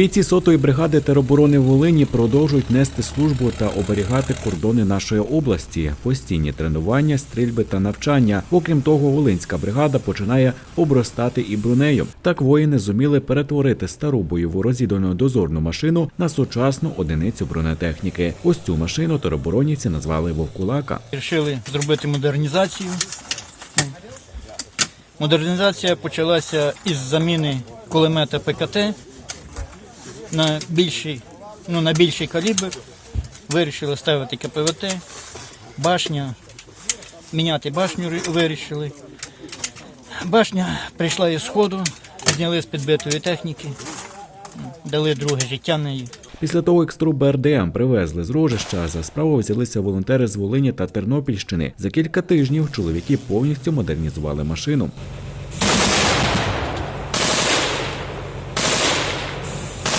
Бійці сотої бригади тероборони Волині продовжують нести службу та оберігати кордони нашої області, постійні тренування, стрільби та навчання. Окрім того, Волинська бригада починає обростати і бронею. Так воїни зуміли перетворити стару бойову розвідувальну дозорну машину на сучасну одиницю бронетехніки. Ось цю машину тероборонівці назвали Вовкулака. Вирішили зробити модернізацію. Модернізація почалася із заміни кулемета ПКТ на більший, ну, на більший калібр. Вирішили ставити КПВТ, башня, міняти башню вирішили. Башня прийшла із сходу, зняли з підбитої техніки, дали друге життя неї. Після того, як стру БРДМ привезли з рожища, за справу взялися волонтери з Волині та Тернопільщини. За кілька тижнів чоловіки повністю модернізували машину.